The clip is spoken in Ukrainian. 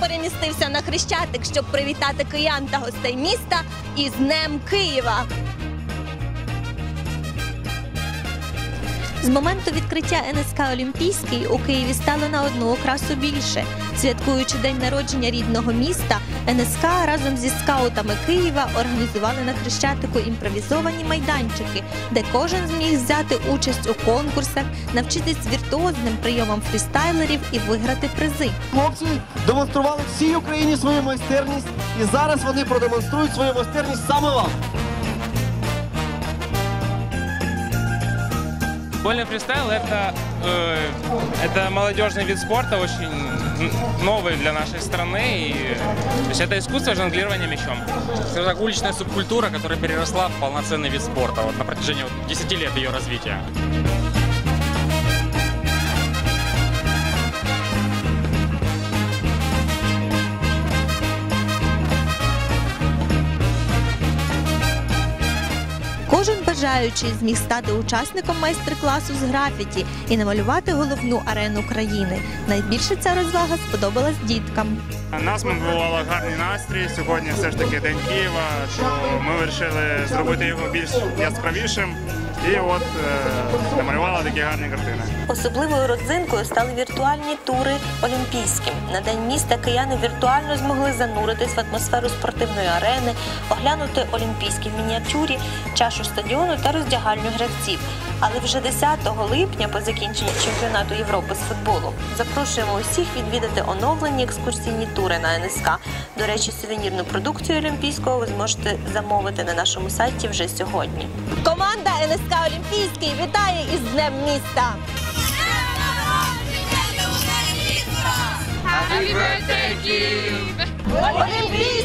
перемістився на хрещатик, щоб привітати киян та гостей міста із Днем Києва. З моменту відкриття НСК Олімпійський у Києві стало на одну окрасу більше. Святкуючи день народження рідного міста, НСК разом зі скаутами Києва організували на Хрещатику імпровізовані майданчики, де кожен зміг взяти участь у конкурсах, навчитись віртуозним прийомам фрістайлерів і виграти призи. Хлопці демонстрували всій Україні свою майстерність, і зараз вони продемонструють свою майстерність саме вам. Вольный фристайл это, э, это молодежный вид спорта, очень новый для нашей страны. И, то есть это искусство жонглирования мячом. Скажем так, уличная субкультура, которая переросла в полноценный вид спорта вот, на протяжении вот, 10 лет ее развития. Кожен бажаючий зміг стати учасником майстер-класу з графіті і намалювати головну арену країни. Найбільше ця розвага сподобалась діткам. Нас мотивувала гарний настрій. Сьогодні все ж таки День Києва. То ми вирішили зробити його більш яскравішим. І от е, намалювали такі гарні картини. Особливою родзинкою стали віртуальні тури Олімпійським. На день міста кияни віртуально змогли зануритись в атмосферу спортивної арени, оглянути олімпійські в мініатюрі, чашу стадіону та роздягальню гравців. Але вже 10 липня, по закінченні чемпіонату Європи з футболу, запрошуємо усіх відвідати оновлені екскурсійні тури на НСК. До речі, сувенірну продукцію Олімпійського ви зможете замовити на нашому сайті вже сьогодні. Команда НСК Олімпійський вітає із Днем міста! Олімпійський!